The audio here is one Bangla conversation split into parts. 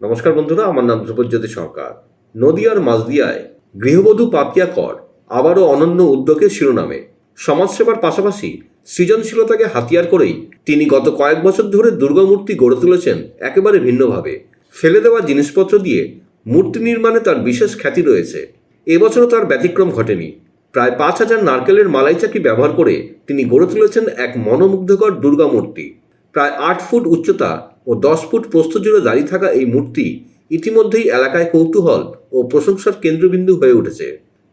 নমস্কার বন্ধুরা, আমার নাম ধ্রুবজ্যোতি সরকার। নদিয়ার মাঝদিয়ায় গৃহবধূ পাতিয়া কর আবারও অনন্য উদ্যোগের শিরোনামে। সমাজসেবার পাশাপাশি সৃজনশীলতাকে হাতিয়ার করেই তিনি গত কয়েক বছর ধরে দুর্গামূর্তি গড়ে তুলেছেন একেবারে ভিন্নভাবে। ফেলে দেওয়া জিনিসপত্র দিয়ে মূর্তি নির্মাণে তার বিশেষ খ্যাতি রয়েছে। এবছরও তার ব্যতিক্রম ঘটেনি। প্রায় পাঁচ হাজার নারকেলের মালাই চাকি ব্যবহার করে তিনি গড়ে তুলেছেন এক মনোমুগ্ধকর দুর্গা মূর্তি। প্রায় আট ফুট উচ্চতা ও দশ ফুট প্রস্থ জুড়ে দাঁড়িয়ে থাকা এই মূর্তি ইতিমধ্যেই এলাকায় কৌতূহল ও প্রশংসার কেন্দ্রবিন্দু হয়ে উঠেছে।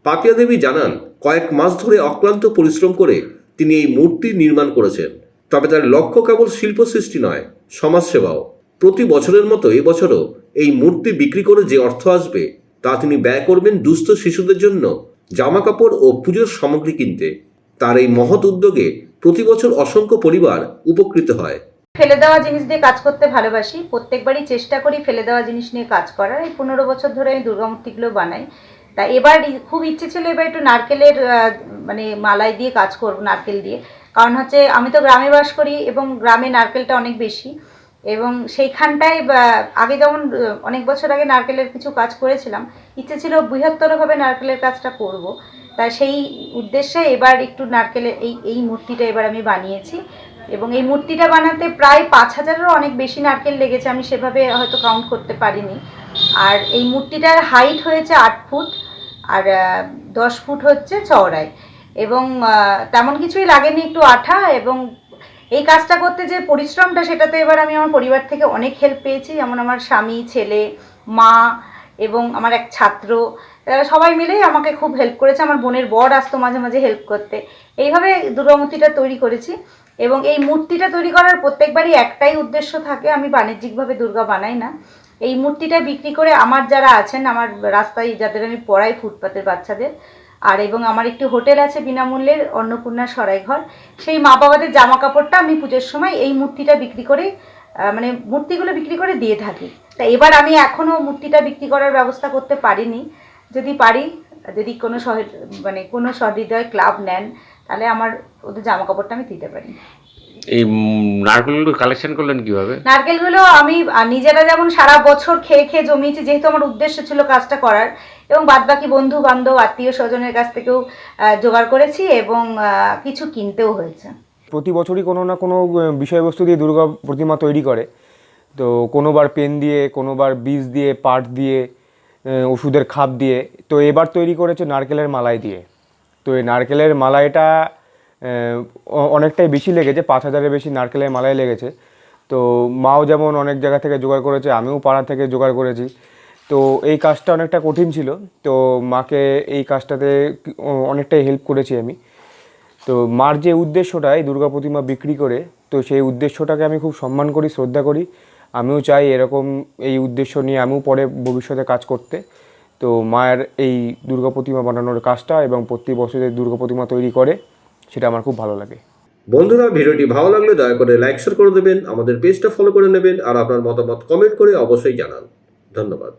পাপিয়া দেবী জানান, কয়েক মাস ধরে অক্লান্ত পরিশ্রম করে তিনি এই মূর্তি নির্মাণ করেছেন। তবে তার লক্ষ্য কেবল শিল্প সৃষ্টি নয়, সমাজসেবাও। প্রতি বছরের মতো এবছরও এই মূর্তি বিক্রি করে যে অর্থ আসবে, তা তিনি ব্যয় করবেন দুস্থ শিশুদের জন্য জামা কাপড় ও পুজোর সামগ্রী কিনতে। তার এই মহৎ উদ্যোগে প্রতি বছর অসংখ্য পরিবার উপকৃত হয়। ফেলে দেওয়া জিনিস দিয়ে কাজ করতে ভালোবাসি। প্রত্যেকবারই চেষ্টা করি ফেলে দেওয়া জিনিস নিয়ে কাজ করার। এই পনেরো বছর ধরে আমি দুর্গামূর্তিগুলো বানাই। তা এবার খুব ইচ্ছে ছিল এবার একটু নারকেলের মানে মালাই দিয়ে কাজ করব নারকেল দিয়ে। কারণ হচ্ছে আমি তো গ্রামে বাস করি এবং গ্রামে নারকেলটা অনেক বেশি। এবং সেইখানটায় আগে যেমন অনেক বছর আগে নারকেলের কিছু কাজ করেছিলাম, ইচ্ছে ছিল বৃহত্তরভাবে নারকেলের কাজটা করব। তাই সেই উদ্দেশ্যে এবার একটু নারকেলের, এই এই মূর্তিটা এবার আমি বানিয়েছি। এবং এই মূর্তিটা বানাতে প্রায় পাঁচ হাজারেরও অনেক বেশি নারকেল লেগেছে, আমি সেভাবে হয়তো কাউন্ট করতে পারিনি। আর এই মূর্তিটার হাইট হয়েছে আট ফুট, আর দশ ফুট হচ্ছে চওড়ায়। এবং তেমন কিছুই লাগেনি একটু আঠা, এবং এই কাজটা করতে যে পরিশ্রমটা, সেটাতে এবার আমি আমার পরিবার থেকে অনেক হেল্প পেয়েছি। যেমন আমার স্বামী, ছেলে, মা এবং আমার এক ছাত্র সবাই মিলেই আমাকে খুব হেল্প করেছে। আমার বোনের বর আসতো মাঝে মাঝে হেল্প করতে। এইভাবে দুর্গামূর্তিটা তৈরি করেছি এবং এই মূর্তিটা তৈরি করার প্রত্যেকবারই একটাই উদ্দেশ্য থাকে, আমি বাণিজ্যিকভাবে দুর্গা বানাই না। এই মূর্তিটা বিক্রি করে আমার যারা আছেন, আমার রাস্তায় যাদের আমি পড়াই ফুটপাতের বাচ্চাদের, আর এবং আমার একটি হোটেল আছে বিনামূল্যের অন্নপূর্ণা সরাইঘর, সেই মা বাবাদের জামা কাপড়টা আমি পুজোর সময় এই মূর্তিটা বিক্রি করে মানে মূর্তিগুলো বিক্রি করে দিয়ে থাকি। তা এবার আমি এখনও মূর্তিটা বিক্রি করার ব্যবস্থা করতে পারিনি। যদি পারি যদি কোনো সহ মানে কোনো সহৃদয় ক্লাব নেন তাহলে আমার ওদের জামা কাপড়টা আমি দিতে পারি। এই নারকেলগুলো কালেকশন করলেন কীভাবে? নারকেলগুলো আমি নিজেরা যেমন সারা বছর খেয়ে খেয়ে জমিয়েছি যেহেতু আমার উদ্দেশ্য ছিল কাজটা করার এবং বাদবাকি বন্ধু বান্ধব আত্মীয় স্বজনের কাছ থেকেও জোগাড় করেছি এবং কিছু কিনতেও হয়েছে। প্রতি বছরই কোনো না কোনো বিষয়বস্তু দিয়ে দুর্গা প্রতিমা তৈরি করে। তো কোনোবার পেন দিয়ে, কোনোবার বীজ দিয়ে, পাট দিয়ে ওষুধের খাপ দিয়ে, তো এবার তৈরি করেছে নারকেলের মালাই দিয়ে। তো এই নারকেলের মালাইটা অনেকটাই বেশি লেগেছে, পাঁচ হাজারের বেশি নারকেলের মালাই লেগেছে। তো মাও যেমন অনেক জায়গা থেকে জোগাড় করেছে, আমিও পাড়া থেকে জোগাড় করেছি। তো এই কাজটা অনেকটা কঠিন ছিল। তো মাকে এই কাজটাতে অনেকটাই হেল্প করেছি আমি। তো মার যে উদ্দেশ্যটা এই দুর্গা প্রতিমা বিক্রি করে, তো সেই উদ্দেশ্যটাকে আমি খুব সম্মান করি, শ্রদ্ধা করি। আমিও চাই এরকম এই উদ্দেশ্য নিয়ে আমিও পরে ভবিষ্যতে কাজ করতে। তো মায়ের এই দুর্গা প্রতিমা বানানোর কাজটা এবং প্রতি বছর যে দুর্গা প্রতিমা তৈরি করে, সেটা আমার খুব ভালো লাগে। বন্ধুরা, ভিডিওটি ভালো লাগলে দয়া করে লাইক শেয়ার করে দেবেন, আমাদের পেজটা ফলো করে নেবেন, আর আপনার মতামত কমেন্ট করে অবশ্যই জানান। ধন্যবাদ।